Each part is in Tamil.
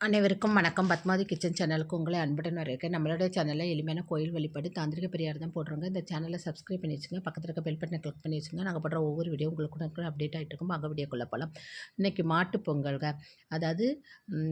அனைவருக்கும் வணக்கம். பத்மாதி கிச்சன் சேனலுக்கு உங்களை அன்புடன் வரவேற்க நம்மளுடைய சேனலில் எளிமையான கோயில் வழிபாடு தாந்திரிக பெரியார் தான் போடுறோங்க இந்த சேனலை சப்ஸ்கிரைப் பண்ணி வச்சுங்க பக்கத்தில் இருக்க பெல் பட்டனை கிளிக் பண்ணி வச்சுங்க நாங்கள் போடுற ஒவ்வொரு வீடியோ உங்களுக்கு கூட அப்டேட் ஆகிட்டு இருக்கும். அங்கே வீடியோக்குள்ளே போகலாம் இன்றைக்கி மாட்டு பொங்கல்க அதாவது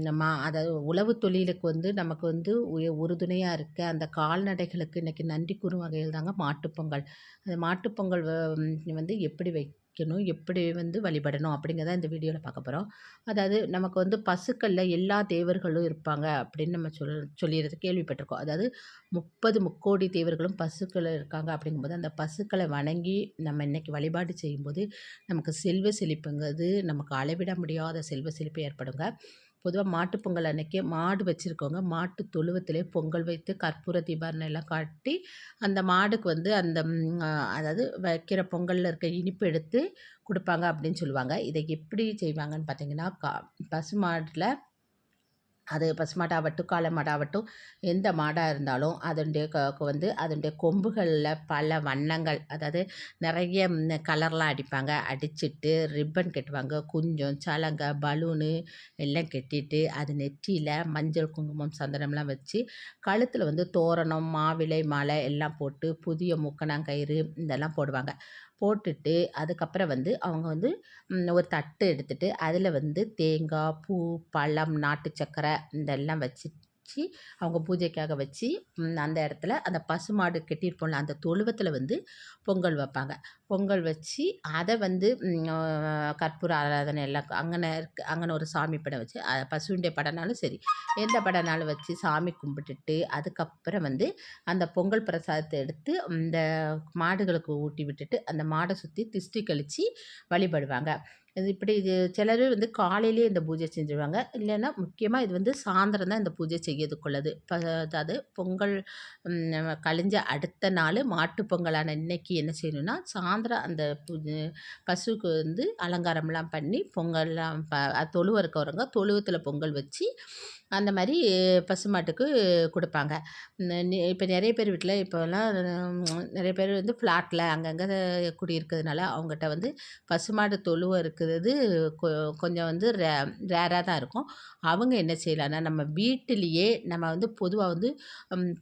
நம்ம மா அதாவது உழவு தொழிலுக்கு வந்து நமக்கு வந்து உய- உறுதுணையாக இருக்க அந்த கால்நடைகளுக்கு இன்றைக்கி நன்றி கூறும் வகையில் தாங்க மாட்டுப்பொங்கல் அந்த மாட்டுப் பொங்கல் வ- வந்து எப்படி வைக்கணும் எப்படி வந்து வழிபடணும் அப்படிங்கிறத இந்த வீடியோவில் பார்க்க போகிறோம் அதாவது நமக்கு வந்து பசுக்களில் எல்லா தேவர்களும் இருப்பாங்க அப்படின்னு நம்ம சொல் சொல்லிடுறது கேள்விப்பட்டிருக்கோம். அதாவது முப்பது முக்கோடி தேவர்களும் பசுக்கள் இருக்காங்க அப்படிங்கும்போது அந்த பசுக்களை வணங்கி நம்ம இன்றைக்கி வழிபாடு செய்யும்போது நமக்கு செல்வ செழிப்புங்கிறது நமக்கு அளவிட முடியாத செல்வ செழிப்பு ஏற்படுங்க. பொதுவாக மாட்டுப் பொங்கல் அன்னைக்கு மாடு வச்சுருக்கவங்க மாட்டு தொழுவத்திலே பொங்கல் வைத்து கற்பூர தீபாரணை எல்லாம் காட்டி அந்த மாடுக்கு வந்து அந்த அதாவது வைக்கிற பொங்கலில் இருக்க இனிப்பு எடுத்து கொடுப்பாங்க அப்படின்னு சொல்லுவாங்க. இதை எப்படி செய்வாங்கன்னு பார்த்தீங்கன்னா கா பசு மாட்டில் அது பசுமாடாகட்டும் காளை மாடாகட்டும் எந்த மாடாக இருந்தாலும் அதனுடைய க வந்து அதனுடைய கொம்புகளில் பல வண்ணங்கள் அதாவது நிறைய கலர்லாம் அடிப்பாங்க. அடிச்சிட்டு ரிப்பன் கட்டுவாங்க. குஞ்சம் சலங்கை பலூனு எல்லாம் கட்டிட்டு அது நெற்றியில் மஞ்சள் குங்குமம் சந்தனம்லாம் வச்சு கழுத்தில் வந்து தோரணம் மாவிலை மாலை எல்லாம் போட்டு புதிய முக்கணாங்கயிறு இதெல்லாம் போடுவாங்க. போட்டுட்டு அதுக்கப்புறம் வந்து அவங்க வந்து ஒரு தட்டு எடுத்துகிட்டு அதில் வந்து தேங்காய் பூ பழம் நாட்டு சக்கரை இதெல்லாம் வச்சு வச்சு அவங்க பூஜைக்காக வச்சு அந்த இடத்துல அந்த பசுமாடு கெட்டியிருப்போம்ல அந்த தொழுவத்தில் வந்து பொங்கல் வைப்பாங்க. பொங்கல் வச்சு அதை வந்து கற்பூர ஆராதனை எல்லாம் அங்கன இருக்கு அங்கன ஒரு சாமி படம் வச்சு பசுவிண்டிய படம்னாலும் சரி எந்த படம்னாலும் வச்சு சாமி கும்பிட்டுட்டு அதுக்கப்புறம் வந்து அந்த பொங்கல் பிரசாதத்தை எடுத்து இந்த மாடுகளுக்கு ஊட்டி விட்டுட்டு அந்த மாடை சுற்றி திருஷ்டி கழித்து வழிபடுவாங்க. இது இப்படி இது சிலர் வந்து காலையிலேயே இந்த பூஜை செஞ்சுருவாங்க. இல்லைன்னா முக்கியமாக இது வந்து சாயந்தரம் தான் இந்த பூஜை செய்யறதுக்குள்ளது. ப அதாவது பொங்கல் கழிஞ்ச அடுத்த நாள் மாட்டு பொங்கலான இன்னைக்கு என்ன செய்யணும்னா சாயந்தரம் அந்த பூஜை பசுவுக்கு வந்து அலங்காரம்லாம் பண்ணி பொங்கல்லாம் ப தொழுவ இருக்கவங்க தொழுவத்தில் பொங்கல் வச்சு அந்த மாதிரி பசுமாட்டுக்கு கொடுப்பாங்க. இப்போ நிறைய பேர் வீட்டில் இப்போல்லாம் நிறைய பேர் வந்து ஃப்ளாட்டில் அங்கங்கே குடியிருக்கிறதுனால அவங்ககிட்ட வந்து பசுமாடு தொழுவம் இருக்கிறது கொ கொஞ்சம் வந்து ரே ரேராக தான் இருக்கும். அவங்க என்ன செய்யலாம்னா நம்ம வீட்டிலேயே நம்ம வந்து பொதுவாக வந்து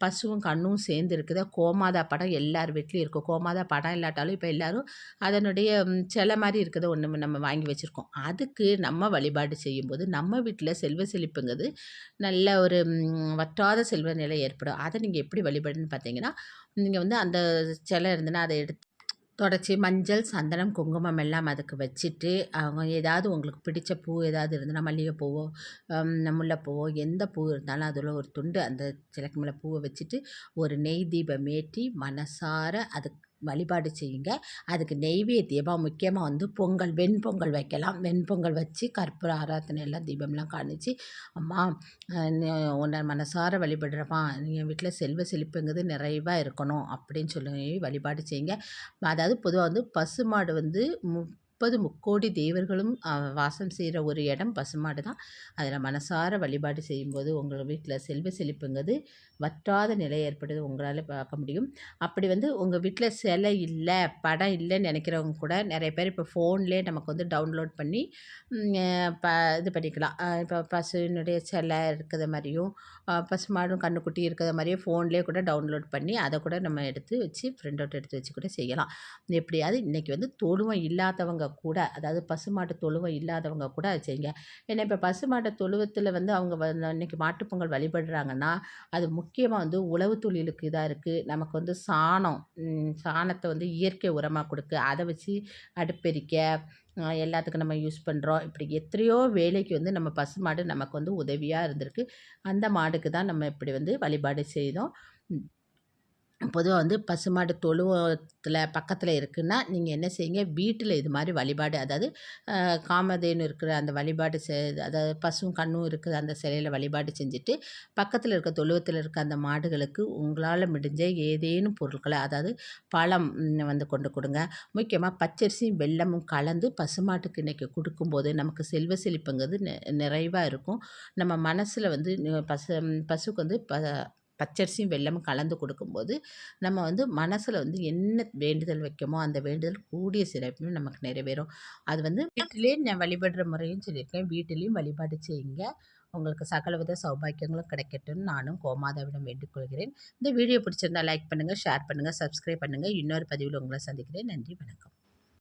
பசுவும் கண்ணும் சேர்ந்து இருக்குது. கோமாதா படம் எல்லார் வீட்லேயும் இருக்கும். கோமாதா படம் இல்லாட்டாலும் இப்போ எல்லாரும் அதனுடைய சில சிலை மாதிரி இருக்கிறத ஒன்று நம்ம வாங்கி வச்சுருக்கோம். அதுக்கு நம்ம வழிபாடு செய்யும்போது நம்ம வீட்டில் செல்வ செழிப்புங்கிறது நல்ல ஒரு வற்றாத செல்வ நிலை ஏற்படும். அதை நீங்கள் எப்படி வழிபாடுன்னு பார்த்தீங்கன்னா நீங்கள் வந்து அந்த சிலை இருந்ததுன்னா அதை எடுத்து தொடச்சி மஞ்சள் சந்தனம் குங்குமம் எல்லாம் அதுக்கு வச்சுட்டு அவங்க ஏதாவது உங்களுக்கு பிடித்த பூ ஏதாவது இருந்ததுன்னா மல்லிகைப்பூவோ முல்லைப்பூவோ எந்த பூ இருந்தாலும் அதில் ஒரு துண்டு அந்த சிலைக்கு மேலே பூவை வச்சுட்டு ஒரு நெய் தீபம் ஏற்றி மனசார அதுக்கு வழிபாடு செய்யுங்க. அதுக்கு நெய்வேத்தியமாக முக்கியமாக வந்து பொங்கல் வெண்பொங்கல் வைக்கலாம். வெண்பொங்கல் வச்சு கற்பூர ஆராதனை எல்லாம் தீபம்லாம் காணிச்சு அம்மா உன்னை மனசார வழிபடுறப்பா என் வீட்டில் செல்வ செழிப்புங்கிறது நிறைவாக இருக்கணும் அப்படின்னு சொல்லி வழிபாடு செய்யுங்க. அதாவது பொதுவாக வந்து பசுமாடு வந்து முப்பது முக்கோடி தேவர்களும் வாசம் செய்கிற ஒரு இடம் பசுமாடு தான். அதில் மனசார வழிபாடு செய்யும்போது உங்கள் வீட்டில் செல்வ செழிப்புங்கிறது வற்றாத நிலை ஏற்படுது உங்களால் பார்க்க முடியும். அப்படி வந்து உங்கள் வீட்டில் சிலை இல்லை படம் இல்லைன்னு நினைக்கிறவங்க கூட நிறைய பேர் இப்போ ஃபோன்லேயே நமக்கு வந்து டவுன்லோட் பண்ணி ப இது பண்ணிக்கலாம். இப்போ பசுவினுடைய சிலை இருக்கிற மாதிரியும் பசுமாடும் கண்ணுக்குட்டி இருக்கிற மாதிரியும் ஃபோன்லேயே கூட டவுன்லோட் பண்ணி அதை கூட நம்ம எடுத்து வச்சு பிரிண்ட் அவுட் எடுத்து வச்சு கூட செய்யலாம். எப்படியாவது இன்றைக்கி வந்து தொழுவம் இல்லாதவங்க கூட அதாவது பசுமாட்டு தொழுவம் இல்லாதவங்க கூட அதை செய்யுங்க. ஏன்னா இப்போ பசுமாட்டு தொழுவத்தில் வந்து அவங்க இன்றைக்கி இன்னைக்கு மாட்டுப்பொங்கல் வழிபடுறாங்கன்னா அது முக்கியமாக வந்து உழவு தொழிலுக்கு இதாக இருக்குது நமக்கு வந்து சாணம் சாணத்தை வந்து இயற்கை உரமாக கொடுக்க. அதை வச்சு அடுப்பெரிக்க எல்லாத்துக்கும் நம்ம யூஸ் பண்ணுறோம் இப்படி எத்தனையோ வேலைக்கு வந்து நம்ம பசுமாடு நமக்கு வந்து உதவியாக இருந்திருக்கு. அந்த மாடுக்கு தான் நம்ம இப்படி வந்து வழிபாடு செய்தோம். பொதுவாக வந்து பசுமாடு தொழுவத்தில் பக்கத்தில் இருக்குன்னா நீங்கள் என்ன செய்யுங்க? வீட்டில் இது மாதிரி வழிபாடு அதாவது காமதேனு இருக்கிற அந்த வழிபாடு செ அதாவது பசுவும் கண்ணும் இருக்கிற அந்த சிலையில் வழிபாடு செஞ்சுட்டு பக்கத்தில் இருக்க தொழுவத்தில் இருக்க அந்த மாடுகளுக்கு உங்களால் முடிஞ்ச ஏதேனும் பொருட்களை அதாவது பழம் வந்து கொண்டு கொடுங்க. முக்கியமாக பச்சரிசியும் வெல்லமும் கலந்து பசுமாட்டுக்கு இன்றைக்கி கொடுக்கும்போது நமக்கு செல்வ செழிப்புங்கிறது நெ நிறைவாக இருக்கும். நம்ம மனசில் வந்து பசு பசுக்கு வந்து ப பச்சரிசியும் வெல்லமும் கலந்து கொடுக்கும்போது நம்ம வந்து மனசில் வந்து என்ன வேண்டுதல் வைக்கமோ அந்த வேண்டுதல் கூடிய சிறப்பும் நமக்கு நிறைவேறும். அது வந்து வீட்டிலே நான் வழிபடுற முறையும் சொல்லியிருக்கேன். வீட்டிலையும் வழிபாடு செய்யுங்க. உங்களுக்கு சகலவித சௌபாக்கியங்களும் கிடைக்கட்டும்னு நானும் கோமாதாவிடம் வேண்டிக்கொள்கிறேன் இந்த வீடியோ பிடிச்சிருந்தா லைக் பண்ணுங்கள் ஷேர் பண்ணுங்கள் சப்ஸ்கிரைப் பண்ணுங்கள் இன்னொரு பதிவில் உங்களை சந்திக்கிறேன். நன்றி வணக்கம்.